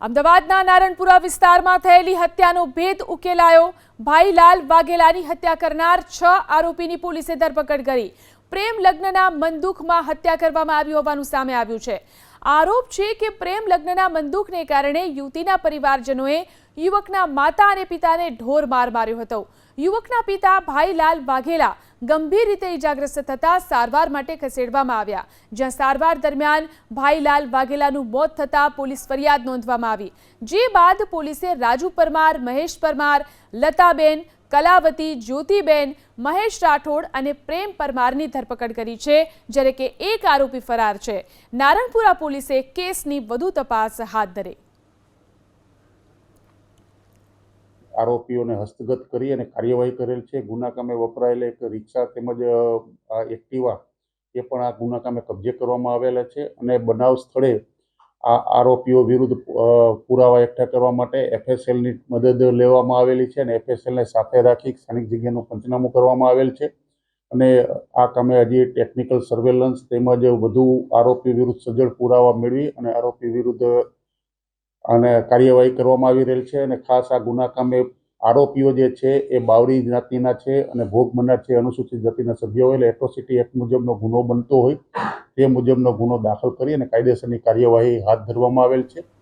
અમદાવાદના નારણપુરા વિસ્તારમાં થયેલી હત્યાનો ભેદ ઉકેલાયો. ભાઈલાલ વાઘેલાની હત્યા કરનાર છ આરોપીની પોલીસે ધરપકડ કરી. પ્રેમ લગ્નના મનદુખમાં હત્યા કરવામાં આવી હોવાનું સામે આવ્યું છે. આરોપ છે કે પ્રેમ લગ્નના બંદૂકને કારણે યુવતીના પરિવારજનોએ યુવકના માતા અને પિતાને ઢોર માર માર્યો હતો. યુવકના પિતા ભાઈલાલ વાઘેલા ગંભીર રીતે ઇજાગ્રસ્ત થતા સારવાર માટે ખસેડવામાં આવ્યા. જ્યાં સારવાર દરમિયાન ભાઈલાલ વાઘેલાનું મોત થતાં પોલીસ ફરિયાદ નોંધવામાં આવી. જે બાદ પોલીસે રાજુ પરમાર, મહેશ પરમાર, લતાબેન કલાવતી જ્યોતિબેન, મહેશ રાઠોડ અને પ્રેમ પરમારની ધરપકડ કરી છે, જ્યારે કે એક આરોપી ફરાર છે. નારણપુરા પોલીસે કેસની વધુ તપાસ હાથ ધરી. આરોપીઓને હસ્તગત કરી અને કાર્યવાહી કરેલ છે. ગુના કામે વપરાયેલા એક રિક્ષા તેમજ એક્ટિવા એ પણ આ ગુના કામે કબજે કરવામાં આવેલા છે અને બનાવ સ્થળે આ આરોપીઓ વિરુદ્ધ પુરાવા એકઠા કરવા માટે એફએસએલની મદદ લેવામાં આવેલી છે અને એફએસએલને સાથે રાખી સ્થાનિક જગ્યાનું પંચનામું કરવામાં આવેલ છે. અને આ કામે હજી ટેકનિકલ સર્વેલન્સ તેમજ વધુ આરોપી વિરુદ્ધ સજ્જડ પુરાવા મેળવી અને આરોપી વિરુદ્ધ અને કાર્યવાહી કરવામાં આવી રહેલ છે. અને ખાસ આ ગુના કામે આરોપીઓ જે છે એ બાવરી જ્ઞાતિના છે અને ભોગ બનનાર છે. અનુસૂચિત જાતિના સભ્યો હોય એટલે એટ્રોસિટી એક્ટ મુજબનો ગુનો બનતો હોય. તે મુજબનો ગુનો દાખલ કરી અને કાયદેસરની કાર્યવાહી હાથ ધરવામાં આવેલ છે.